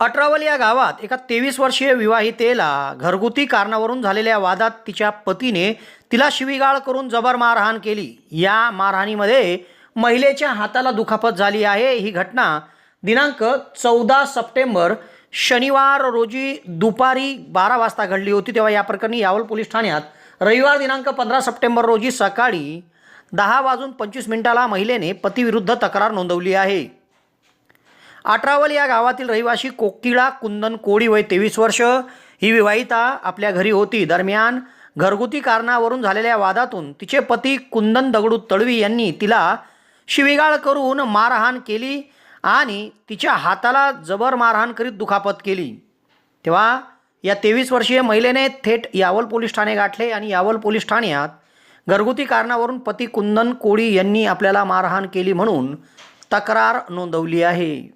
अठरावल या गावात एका तेवीस वर्षीय विवाहितेला घरगुती कारणावरून झालेल्या वादात तिच्या पतीने तिला शिवीगाळ करून जबर मारहाण केली. या मारहाणीमध्ये महिलेच्या हाताला दुखापत झाली आहे. ही घटना दिनांक चौदा सप्टेंबर शनिवार रोजी दुपारी बारा वाजता घडली होती. तेव्हा या प्रकरणी यावल पोलीस ठाण्यात रविवार दिनांक पंधरा सप्टेंबर रोजी सकाळी दहा वाजून पंचवीस मिनिटाला महिलेने पतीविरुद्ध तक्रार नोंदवली आहे. अठरावल या गावातील रहिवासी कोकिळा कुंदन कोळी वय तेवीस वर्ष. ही विवाहिता आपल्या घरी होती. दरम्यान घरगुती कारणावरून झालेल्या वादातून तिचे पती कुंदन दगडू तळवी यांनी तिला शिवीगाळ करून मारहाण केली आणि तिच्या हाताला जबर मारहाण करीत दुखापत केली. तेव्हा या तेवीस वर्षीय महिलेने थेट यावल पोलीस ठाणे गाठले आणि यावल पोलीस ठाण्यात घरगुती कारणावरून पती कुंदन कोळी यांनी आपल्याला मारहाण केली म्हणून तक्रार नोंदवली आहे.